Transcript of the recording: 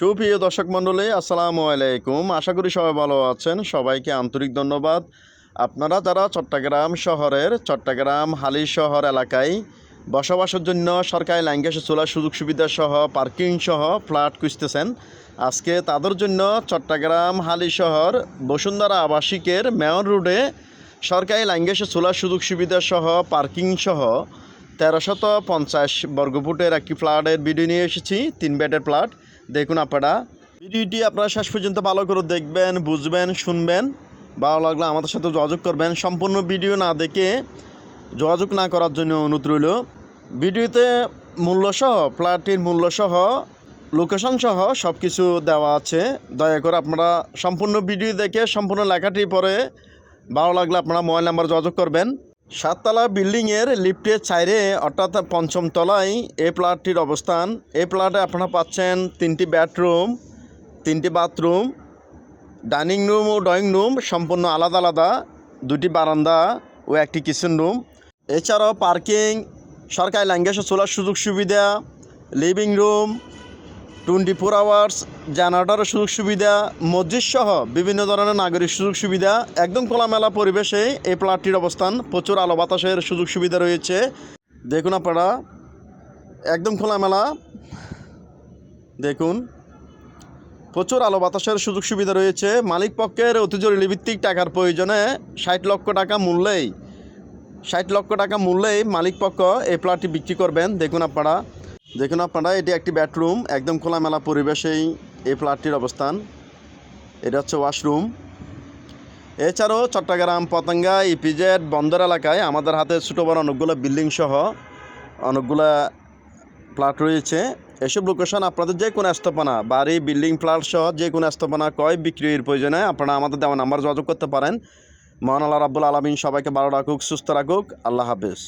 সুপ্রিয় দর্শক মণ্ডলী, আসসালামু আলাইকুম। আশা করি সবাই ভালো আছেন। সবাইকে আন্তরিক ধন্যবাদ। আপনারা যারা চট্টগ্রাম শহরের, চট্টগ্রাম হালি শহর এলাকায় বসবাসের জন্য সরকারি ল্যাঙ্গেজ চলার সুযোগ সুবিধা সহ, পার্কিং সহ ফ্ল্যাট খুঁজতেছেন, আজকে তাদের জন্য চট্টগ্রাম হালি শহর বসুন্ধরা আবাসিকের মেয়র রোডে সরকারি ল্যাঙ্গেজ চলার সুযোগ সুবিধা সহ, পার্কিং সহ তেরোশত পঞ্চাশ বর্গফুটের একটি ফ্ল্যাটের ভিডিও নিয়ে এসেছি, তিন বেডের ফ্ল্যাট। দেখুন আপনারা। ভিডিওটি আপনারা শেষ পর্যন্ত ভালো করে দেখবেন, বুঝবেন, শুনবেন। ভালো লাগলে আমাদের সাথে যোগাযোগ করবেন। সম্পূর্ণ ভিডিও না দেখে যোগাযোগ না করার জন্য অনুরোধ রইল। ভিডিওতে মূল্যসহ ফ্ল্যাটটির মূল্যসহ লোকেশন সহ সব কিছু দেওয়া আছে। দয়া করে আপনারা সম্পূর্ণ ভিডিও দেখে সম্পূর্ণ লেখাটি পরে ভালো লাগলে আপনারা মোবাইল নাম্বার যোগাযোগ করবেন। সাততলা বিল্ডিংয়ের লিফটের চাইরে অর্থাৎ পঞ্চম তলায় এই প্লাটটির অবস্থান। এই প্লাটে আপনারা পাচ্ছেন তিনটি বেডরুম, তিনটি বাথরুম, ডাইনিং রুম ও ড্রয়িং রুম সম্পূর্ণ আলাদা আলাদা, দুটি বারান্দা ও একটি কিচেন রুম। এছাড়াও পার্কিং, সরকারি ল্যাঙ্গুয়েজে চলার সুযোগ সুবিধা, living room twenty four hours জেনারেটরের সুযোগ সুবিধা, মসজিদ সহ বিভিন্ন ধরনের নাগরিক সুযোগ সুবিধা, একদম খোলামেলা পরিবেশে এই প্লাটটির অবস্থান, প্রচুর আলো বাতাসের সুযোগ সুবিধা রয়েছে। দেখুন আপনারা, একদম খোলামেলা। দেখুন, প্রচুর আলো বাতাসের সুযোগ সুবিধা রয়েছে। মালিক পক্ষের অতি জরুরি ভিত্তিক টাকার প্রয়োজনে ষাট লক্ষ টাকা মূল্যেই, ষাট লক্ষ টাকা মূল্যেই মালিক পক্ষ এই প্লটটি বিক্রি করবেন। দেখুন আপনারা দেখুন আপনারা, এটি একটি বেডরুম একদম খোলামেলা পরিবেশেই এই ফ্ল্যাটটির অবস্থান। এটা হচ্ছে ওয়াশরুম এছাড়াও চট্টগ্রাম, পতঙ্গা ইপিজেড বন্দর এলাকায় আমাদের হাতে ছোটো বড় অনেকগুলো বিল্ডিং সহ অনেকগুলা ফ্ল্যাট রয়েছে। এসব লোকেশন আপনাদের যে কোনো স্থাপনা, বাড়ি বিল্ডিং ফ্ল্যাট সহ যে কোনো স্থাপনা কয় বিক্রির প্রয়োজনে আপনারা আমাদের দেওয়া নাম্বার যোগাযোগ করতে পারেন। মহান আল্লাহ রাব্বুল আলমিন সবাইকে ভালো রাখুক, সুস্থ রাখুক। আল্লাহ হাফেজ।